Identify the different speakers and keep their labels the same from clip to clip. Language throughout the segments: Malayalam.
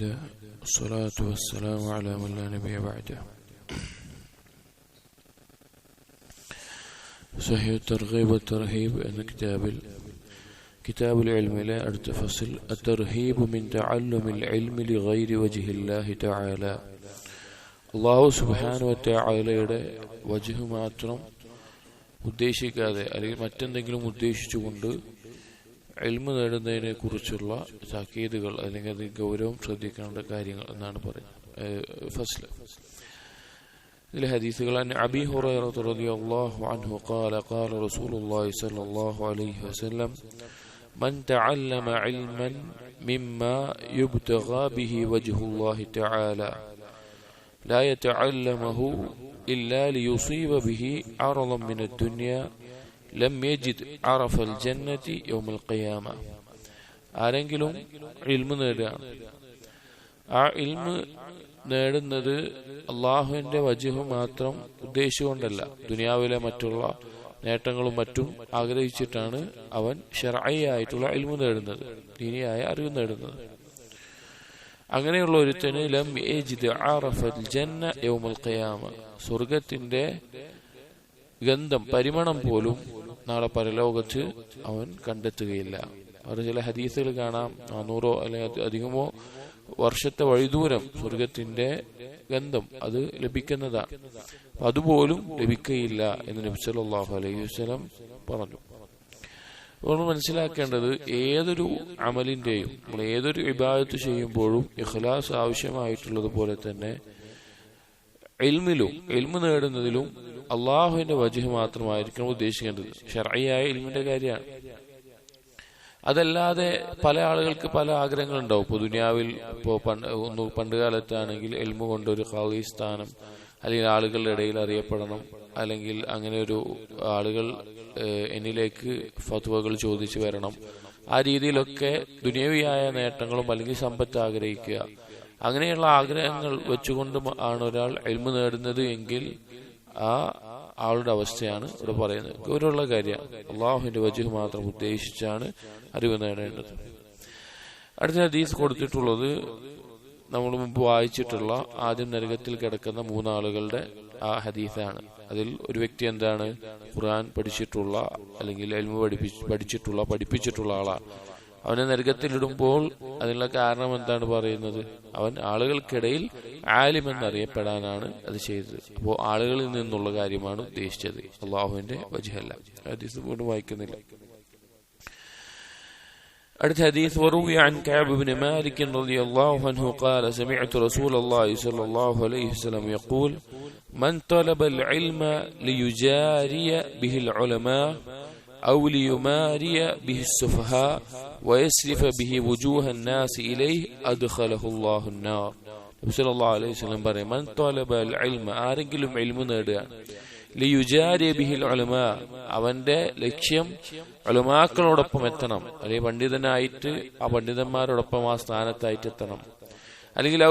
Speaker 1: الله والصلاة والسلام على من لا نبي بعده صحيح الترغيب والترهيب എന്ന കിതാബിൽ كتاب العلم لا أرتفصل الترهيب من تعلم العلم لغير وجه الله تعالى അള്ളാഹു സുബാനു വറ്റയാളയുടെ വജുഹ് മാത്രം ഉദ്ദേശിക്കാതെ അല്ലെങ്കിൽ മറ്റെന്തെങ്കിലും ഉദ്ദേശിച്ചുകൊണ്ട് എൽമ നേടുന്നതിനെ കുറിച്ചുള്ള താക്കീതുകൾ അല്ലെങ്കിൽ അത് ഗൗരവം ശ്രദ്ധിക്കേണ്ട കാര്യങ്ങൾ എന്നാണ് പറയുന്നത് ഫസ്ൽ ഇതിൽ ഹദീസുകൾ അൻ അബി ഹുറൈറ റളിയല്ലാഹു അൻഹു قال قال رسول الله صلى الله عليه وسلم من تعلم علما مما يبتغى به وجه الله تعالى لا يتعلمه إلا ليصيب به عرضا من الدنيا ലം യജിദ് അറഫൽ ജന്നതി യൗമൽ ഖിയാമ ആരെങ്കിലും ഇൽമു നേടുകയാണ് ആ ഇൽമു നേടുന്നത് അള്ളാഹുവിന്റെ വജുഹ് മാത്രം ഉദ്ദേശിച്ചുകൊണ്ടല്ല. ദുനിയാവിലെ മറ്റുള്ള നേട്ടങ്ങളും മറ്റും ആഗ്രഹിച്ചിട്ടാണ് അവൻ ഷെറായിട്ടുള്ള ഇൽമു നേടുന്നത് ദീനിയായ അറിവ് നേടുന്നത്. അങ്ങനെയുള്ള ഒരുത്തന് ലം ജന്ന യൗമൽ ഖിയാമ. സ്വർഗത്തിന്റെ ഗന്ധം പരിമണം പോലും നാളെ പരലോകത്ത് അവൻ കണ്ടെത്തുകയില്ല. അവർ ചില ഹദീസുകൾ കാണാം. നാനൂറോ അല്ലെങ്കിൽ അധികമോ വർഷത്തെ വഴിദൂരം സ്വർഗത്തിന്റെ ഗന്ധം അത് ലഭിക്കുന്നതാണ് അതുപോലും ലഭിക്കയില്ല എന്ന് നബി സല്ലല്ലാഹു അലൈഹി വസ്ലം പറഞ്ഞു. നമ്മൾ മനസ്സിലാക്കേണ്ടത് ഏതൊരു അമലിന്റെയും നമ്മൾ ഏതൊരു വിഭാഗത്ത് ചെയ്യുമ്പോഴും ഇഖ്ലാസ് ആവശ്യമായിട്ടുള്ളത് പോലെ തന്നെ എൽമിലും എൽമ് നേടുന്നതിലും അള്ളാഹുവിന്റെ വജുഹ് മാത്രമായിരിക്കണം ഉദ്ദേശിക്കേണ്ടത്. ഷർയായ ഇൽമിന്റെ കാര്യമാണ്. അതല്ലാതെ പല ആളുകൾക്ക് പല ആഗ്രഹങ്ങളുണ്ടാവും. ഇപ്പോൾ ദുനിയാവിൽ ഇപ്പോ പണ്ട് ഒന്ന് പണ്ട് കാലത്താണെങ്കിൽ എൽമു കൊണ്ട് ഒരു ഖാലി സ്ഥാനം അല്ലെങ്കിൽ ആളുകളുടെ ഇടയിൽ അറിയപ്പെടണം അല്ലെങ്കിൽ അങ്ങനെ ഒരു ആളുകൾ എന്നിലേക്ക് ഫത്വകൾ ചോദിച്ചു വരണം. ആ രീതിയിലൊക്കെ ദുനിയവിയായ നേട്ടങ്ങളും അല്ലെങ്കിൽ സമ്പത്ത് ആഗ്രഹിക്കുക. അങ്ങനെയുള്ള ആഗ്രഹങ്ങൾ വെച്ചുകൊണ്ട് ആണ് ഒരാൾ എൽമു നേടുന്നത് എങ്കിൽ ആ ആളുടെ അവസ്ഥയാണ് ഇവിടെ പറയുന്നത്. ഗൗരവമുള്ള കാര്യം. അള്ളാഹുവിന്റെ വജുഹ് മാത്രം ഉദ്ദേശിച്ചാണ് അറിവ് നേടേണ്ടത്. അടുത്ത ഹദീസ് കൊടുത്തിട്ടുള്ളത് നമ്മൾ മുമ്പ് വായിച്ചിട്ടുള്ള ആദ്യം നരകത്തിൽ കിടക്കുന്ന മൂന്നാളുകളുടെ ആ ഹദീസാണ്. അതിൽ ഒരു വ്യക്തി എന്താണ്? ഖുർആൻ പഠിച്ചിട്ടുള്ള അല്ലെങ്കിൽ എൽമു പഠിപ്പിച്ച് പഠിച്ചിട്ടുള്ള പഠിപ്പിച്ചിട്ടുള്ള ആളാണ്. അവനെ നരകത്തിലിടുമ്പോൾ അതിനുള്ള കാരണം എന്താണ് പറയുന്നത് അവൻ ആളുകൾക്കിടയിൽ ആലിം എന്നറിയപ്പെടാനാണ് അത് ചെയ്തത് അപ്പോൾ ആളുകളിൽ നിന്നുള്ള കാര്യമാണ് ഉദ്ദേശിച്ചത് അള്ളാഹുവിന്റെ വജഹല്ല ഹദീസ് വീണ്ടും വായിക്കുന്നില്ല അടുത്ത ഹദീസ് وروي عن كعب بن مالك رضي الله عنه قال سمعت رسول الله صلى الله عليه وسلم يقول من طلب العلم ليجاري به العلماء أو ليماري به السفهاء ويسرف به وجوه الناس إليه أدخله الله النار صلى الله عليه وسلم പറയും من طلب العلم ആരെങ്കിലും ഇൽമു നേടുകയാണ് ലിയുജാരി ബിഹിൽ ഉലമ അവന്റെ ലക്ഷ്യം ഉലമാക്കളോടൊപ്പം എത്തണം അല്ലെങ്കിൽ പണ്ഡിതനായിട്ട് ആ പണ്ഡിതന്മാരോടൊപ്പം ആ സ്ഥാനത്തായിട്ട് എത്തണം അല്ലെങ്കിൽ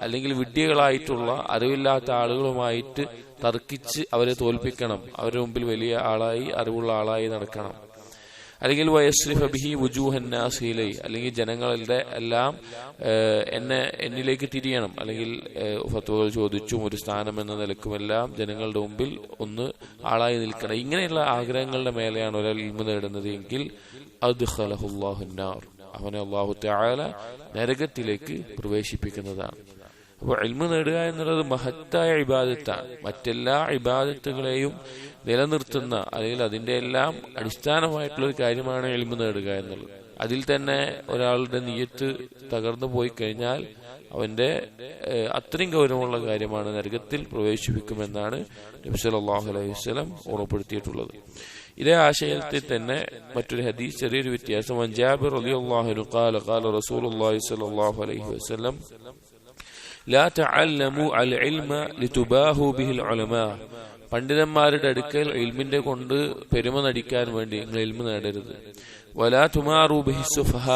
Speaker 1: അല്ലെങ്കിൽ വിഡ്ഢികളായിട്ടുള്ള അറിവില്ലാത്ത ആളുകളുമായിട്ട് തർക്കിച്ച് അവരെ തോൽപ്പിക്കണം. അവരുടെ മുമ്പിൽ വലിയ ആളായി അറിവുള്ള ആളായി നടക്കണം. അല്ലെങ്കിൽ വയസ്രിഫ ബിഹി വുജൂഹന്നാസീലൈ അല്ലെങ്കിൽ ജനങ്ങളുടെ എല്ലാം എന്നെ എന്നിലേക്ക് തിരിയണം. അല്ലെങ്കിൽ ഫത്വകൾ ചോദിച്ചും ഒരു സ്ഥാനം എന്ന നിലക്കുമെല്ലാം ജനങ്ങളുടെ മുമ്പിൽ ഒന്ന് ആളായി നിൽക്കണം. ഇങ്ങനെയുള്ള ആഗ്രഹങ്ങളുടെ മേലെയാണ് ഒരാൾ ഇൽമ നേടുന്നത് എങ്കിൽ അത് ഖലഹുല്ലാഹുന്നാർ അവനെ അള്ളാഹു താല നരകത്തിലേക്ക് പ്രവേശിപ്പിക്കുന്നതാണ്. അപ്പോൾ എൽമ നേടുക എന്നുള്ളത് മഹത്തായ ഇബാദത്താണ്. മറ്റെല്ലാ ഇബാദത്തുകളെയും നിലനിർത്തുന്ന അല്ലെങ്കിൽ അതിന്റെ എല്ലാം അടിസ്ഥാനമായിട്ടുള്ള ഒരു കാര്യമാണ് എൽമ നേടുക എന്നുള്ളത്. അതിൽ തന്നെ ഒരാളുടെ നീയത്ത് തകർന്നു പോയി കഴിഞ്ഞാൽ അവന്റെ അത്രയും ഗൗരവമുള്ള കാര്യമാണ് നരകത്തിൽ പ്രവേശിപ്പിക്കുമെന്നാണ് നബി അലൈഹി വസ്ലം ഓർമ്മപ്പെടുത്തിയിട്ടുള്ളത് ഇതേ ആശയത്തിൽ തന്നെ മറ്റൊരു ഹദീസ് ചെറിയൊരു വ്യത്യാസം. ജാബിർ അലി അള്ളാഹു കാല കാല റസൂൽ അള്ളാഹി അലൈഹി ലാ ഇൽമ ലിതുബാഹു ഉലമാ. പണ്ഡിതന്മാരുടെ അടുക്കൽ ഇൽമിന്റെ കൊണ്ട് പെരുമ നടിക്കാൻ വേണ്ടി നിങ്ങൾ ഇൽമ നേടരുത്. വലാ തുമാറു ബിഹിസുഫഹ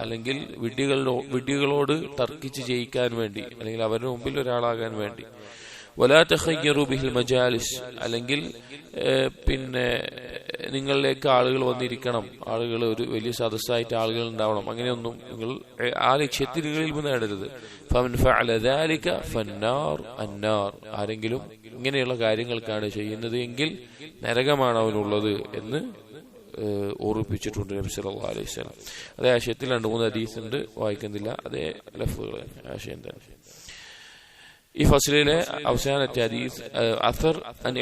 Speaker 1: അല്ലെങ്കിൽ വിഡ്ഢികളോ വിഡ്ഢികളോട് തർക്കിച്ച് ജയിക്കാൻ വേണ്ടി അല്ലെങ്കിൽ അവരുടെ മുമ്പിൽ ഒരാളാകാൻ വേണ്ടി. വലാ തഹയ്യറു ബിഹിൽ മജാലിസ് അല്ലെങ്കിൽ പിന്നെ നിങ്ങളിലേക്ക് ആളുകൾ വന്നിരിക്കണം. ആളുകൾ ഒരു വലിയ സദസ്സായിട്ട് ആളുകൾ ഉണ്ടാവണം. അങ്ങനെയൊന്നും നിങ്ങൾ ആ ലക്ഷ്യത്തിൽ നിങ്ങളിൽ നേടരുത്. ഫന്നാർ ആരെങ്കിലും ഇങ്ങനെയുള്ള കാര്യങ്ങൾക്കാണ് ചെയ്യുന്നത് എങ്കിൽ നരകമാണ് അവനുള്ളത് എന്ന് ഓർപ്പിച്ചിട്ടുണ്ട് നബി സല്ലാ അലൈഹി സ്വലം അതേ ആശയത്തിൽ രണ്ട് മൂന്ന് ഹദീസ് ഉണ്ട്. വായിക്കുന്നില്ല. അതേ ലഫുകൾ ആശയം തന്നെ. ഈ ഫസലിലെ അവസാനത്തെ ഹദീസ് അസർ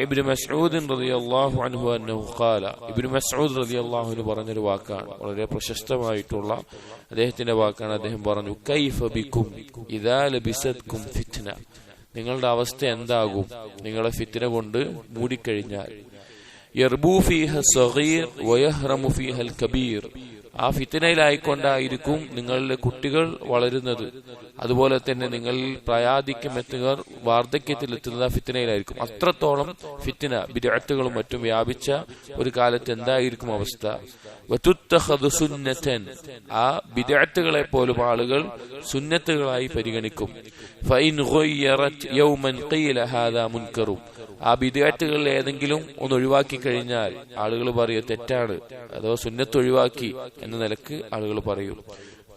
Speaker 1: ഇബ്നു മസ്ഊദ് റളിയല്ലാഹു അൻഹു അന്നഹു ഖാല. ഇബ്നു മസ്ഊദ് റളിയല്ലാഹു അൻഹു പറഞ്ഞൊരു വാക്കാണ്. വളരെ പ്രശസ്തമായിട്ടുള്ള അദ്ദേഹത്തിന്റെ വാക്കാണ് അദ്ദേഹം പറഞ്ഞു കൈഫ ബിക്കും ഇദാ ലബിസത്കും ഫിത്ന. നിങ്ങളുടെ അവസ്ഥ എന്താകും? നിങ്ങളെ ഫിത്തിന കൊണ്ട് മൂടിക്കഴിഞ്ഞാൽ. യർബൂ ഫീഹ സഗീർ വയഹ്റമു ഫീഹൽ കബീർ. ആ ഫിത്തനയിലായിക്കൊണ്ടായിരിക്കും നിങ്ങളുടെ കുട്ടികൾ വളരുന്നത്. അതുപോലെ തന്നെ നിങ്ങൾ വാർദ്ധക്യത്തിൽ എത്തുന്നത് ആ ഫിത്തനയിലായിരിക്കും. അത്രത്തോളം ഫിത്തിന ബിദഅത്തുകളും മറ്റും വ്യാപിച്ച ഒരു കാലത്ത് എന്തായിരിക്കും അവസ്ഥ? സുന്നത്തൻ. ആ ബിദഅത്തുകളെ പോലും ആളുകൾ സുന്നത്തുകളായി പരിഗണിക്കും. ഫൈൻ ആ ബിദഅത്തുകളിൽ ഏതെങ്കിലും ഒന്ന് ഒഴിവാക്കി കഴിഞ്ഞാൽ ആളുകൾ പറയും തെറ്റാണ് അഥവാ സുന്നത്ത് ഒഴിവാക്കി എന്ന നിലക്ക് ആളുകൾ പറയും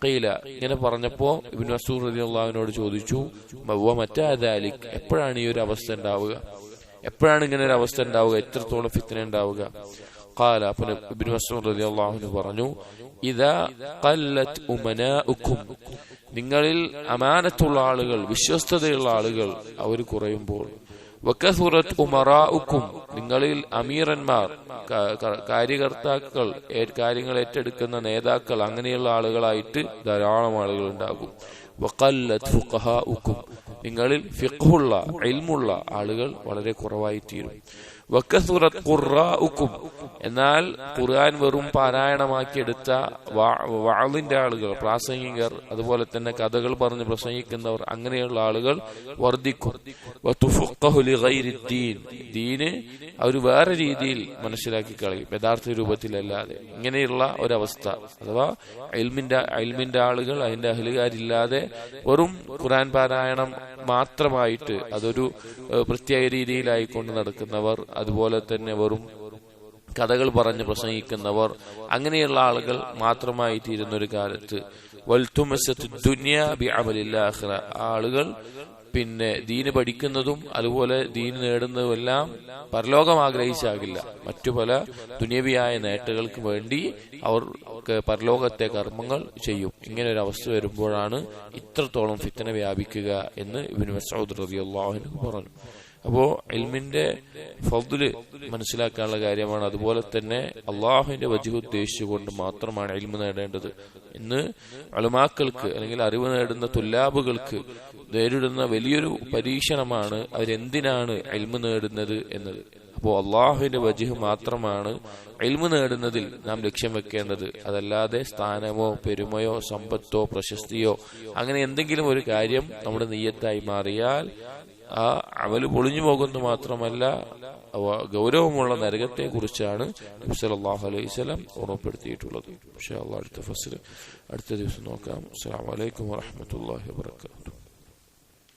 Speaker 1: ഖീല ഇങ്ങനെ പറഞ്ഞപ്പോ ഇബ്നു മസ്ഊദ് റളിയല്ലാഹുവിനോട് ചോദിച്ചു മവ്വ മറ്റാദാലിക് എപ്പോഴാണ് ഈ ഒരു അവസ്ഥ ഉണ്ടാവുക എപ്പോഴാണ് ഇങ്ങനെ ഒരു അവസ്ഥ ഉണ്ടാവുക എത്രത്തോളം ഫിത്തന ഉണ്ടാവുക قال അപ്പോൾ ഇബ്നു മസ്ഊദ് റളിയല്ലാഹു അൻഹു പറഞ്ഞു ഇദാ ഖല്ലത് ഉമനാഉക്കും നിങ്ങളിൽ അമാനത്തുള്ള ആളുകൾ വിശ്വസ്തതയുള്ള ആളുകൾ അവർ കുറയുമ്പോൾ വക്കസുറത്ത് ഉമറാഉക്കും. നിങ്ങളിൽ അമീറന്മാർ കാര്യകർത്താക്കൾ കാര്യങ്ങൾ ഏറ്റെടുക്കുന്ന നേതാക്കൾ അങ്ങനെയുള്ള ആളുകളായിട്ട് ധാരാളം ആളുകൾ ഉണ്ടാകും. വക്കല്ലത്ത് ഫുഖഹാഉക്കും. നിങ്ങളിൽ ഫിഖുള്ള ഇൽമുള്ള ആളുകൾ വളരെ കുറവായി തീരും വക്കസുറത്ത് ഖുറാഉക്കും എന്നാൽ ഖുർആൻ വെറും പാരായണമാക്കി എടുത്ത വാളിന്റെ ആളുകൾ പ്രാസംഗികർ അതുപോലെ തന്നെ കഥകൾ പറഞ്ഞ് പ്രസംഗിക്കുന്നവർ അങ്ങനെയുള്ള ആളുകൾ വർദ്ധിക്കും. ദീന് അവർ വേറെ രീതിയിൽ മനസ്സിലാക്കി കളയും യഥാർത്ഥ രൂപത്തിലല്ലാതെ. ഇങ്ങനെയുള്ള ഒരവസ്ഥ. അഥവാ അയൽമിന്റെ അയൽമിന്റെ ആളുകൾ അതിന്റെ അഹലുകാരില്ലാതെ വെറും ഖുർആൻ പാരായണം മാത്രമായിട്ട് അതൊരു പ്രത്യേക രീതിയിലായിക്കൊണ്ട് നടക്കുന്നവർ അതുപോലെ തന്നെ വെറും കഥകൾ പറഞ്ഞ് പ്രസംഗിക്കുന്നവർ അങ്ങനെയുള്ള ആളുകൾ മാത്രമായി തീരുന്ന ഒരു കാലത്ത് വൽത്തുമസത്ത് ദുനിയ ബി അമലില്ലാഹ്റ ആളുകൾ പിന്നെ ദീന് പഠിക്കുന്നതും അതുപോലെ ദീന് നേടുന്നതും എല്ലാം പരലോകം ആഗ്രഹിച്ചാകില്ല. മറ്റു പല ദുനിയവിയായ നേട്ടങ്ങൾക്ക് വേണ്ടി അവർ പരലോകത്തെ കർമ്മങ്ങൾ ചെയ്യും. ഇങ്ങനെ ഒരു അവസ്ഥ വരുമ്പോഴാണ് ഇത്രത്തോളം ഫിത്തന വ്യാപിക്കുക എന്ന് ഇബിൻ മസൂദ് അൻഹു പറഞ്ഞു. അപ്പോ എൽമിന്റെ ഫضൽ മനസ്സിലാക്കാനുള്ള കാര്യമാണ്. അതുപോലെ തന്നെ അള്ളാഹുവിന്റെ വജുഹ് ഉദ്ദേശിച്ചുകൊണ്ട് മാത്രമാണ് എൽമ് നേടേണ്ടത്. ഇന്ന് അളുമാക്കൾക്ക് അല്ലെങ്കിൽ അറിവ് നേടുന്ന തുല്ലാബുകൾക്ക് നേരിടുന്ന വലിയൊരു പരീക്ഷണമാണ് അവരെന്തിനാണ് എൽമ് നേടുന്നത് എന്നത്. അപ്പോ അള്ളാഹുവിന്റെ വജുഹ് മാത്രമാണ് എൽമ് നേടുന്നതിൽ നാം ലക്ഷ്യം വെക്കേണ്ടത്. അതല്ലാതെ സ്ഥാനമോ പെരുമയോ സമ്പത്തോ പ്രശസ്തിയോ അങ്ങനെ എന്തെങ്കിലും ഒരു കാര്യം നമ്മുടെ നെയ്യത്തായി മാറിയാൽ ആ അമൽ പൊളിഞ്ഞു പോകുന്നു മാത്രമല്ല ഗൗരവമുള്ള നരകത്തെ കുറിച്ചാണ് അലൈഹി വസല്ലം ഓർമ്മപ്പെടുത്തിയിട്ടുള്ളത്. ഇൻഷാ അല്ലാഹ് അടുത്ത ഫസ്റ്റ് അടുത്ത ദിവസം നോക്കാം. അസ്സാം വലൈക്കും വറഹ്മത്തുള്ളാഹി വബറകാതുഹു.